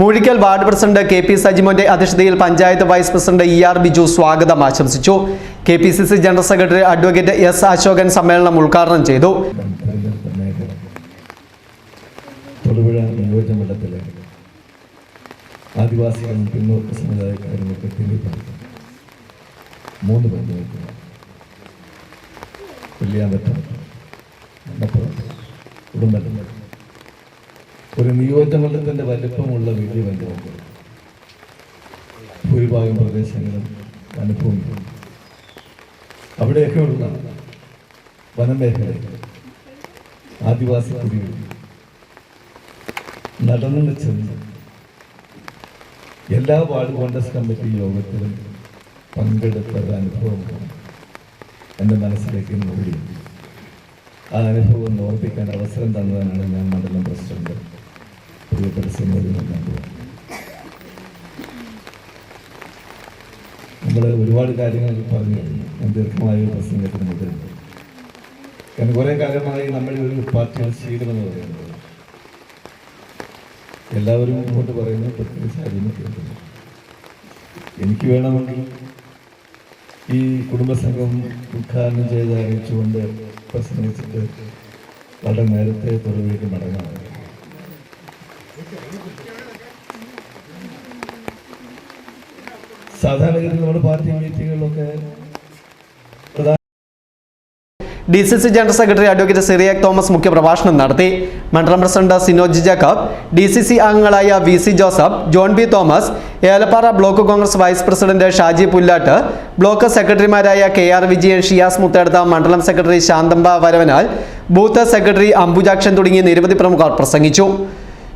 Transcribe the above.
Moozhikkal ward president K P സജിമോന്റെ അധ്യക്ഷതയിൽ panchayat vice president E R Biju സ്വാഗതം ആശംസിച്ചു. K P C C general secretary advocate S Ashokan സമ്മേളനം ഉദ്ഘാടനം ചെയ്തു. തൊടുപുഴ മൂന്ന് ഒരു നിയോജകമണ്ഡലത്തിന്റെ വലിപ്പമുള്ള വലിയ പഞ്ചായത്ത് ഭൂരിഭാഗം പ്രദേശങ്ങളും അവിടെയൊക്കെ അവിടെയൊക്കെയുള്ള വനമേഖല ആദിവാസി കുടികൾ നടന്നു ചെന്ന് എല്ലാ വാർഡ് കോൺഗ്രസ് കമ്മിറ്റി യോഗത്തിലും പങ്കെടുത്ത ഒരു അനുഭവമാണ് എന്റെ മനസ്സിലേക്ക് ഓടി ആ അനുഭവം ഓർപ്പിക്കാൻ അവസരം തന്നതാണ് ഞാൻ മണ്ഡലം പ്രസിഡന്റ്. പ്രിയപ്പെട്ട സിനിമയിൽ നമ്മൾ ഒരുപാട് കാര്യങ്ങൾ പറഞ്ഞു കഴിഞ്ഞു. ഞാൻ ദീർഘമായ ഒരു പ്രസംഗത്തിന് മുതലുണ്ട് കാരണം കുറെ കാലമായി നമ്മൾ ഒരു പാർട്ടിയുടെ ശീലമെന്ന് പറയുന്നത് എല്ലാവരും ഇങ്ങോട്ട് പറയുന്നത് പ്രത്യേകിച്ച് കേൾക്കുന്നു എനിക്ക് വേണമെങ്കിൽ ഈ കുടുംബസംഘം ഉദ്ഘാടനം ചെയ്ത് അറിയിച്ചുകൊണ്ട് പ്രസംഗിച്ചിട്ട് വളരെ നേരത്തെ തൊടുവേക്ക് മടങ്ങാം സാധാരണഗതിയിൽ നമ്മുടെ party മീറ്റിങ്ങുകളിലൊക്കെ D C C general secretary advocate Cyriac Thomas മുഖ്യപ്രഭാഷണം നടത്തി. മണ്ഡലം president Sinoj Jacob D C C അംഗങ്ങളായ V C Joseph John B Thomas Elappara block Congress vice president Shaji Pullattu block സെക്രട്ടറിമാരായ കെ ആർ വിജയൻ ഷിയാസ് മുത്തേടത്ത മണ്ഡലം secretary Shanthamba Varavanal booth secretary Ambujakshan തുടങ്ങിയ നിരവധി പ്രമുഖർ പ്രസംഗിച്ചു.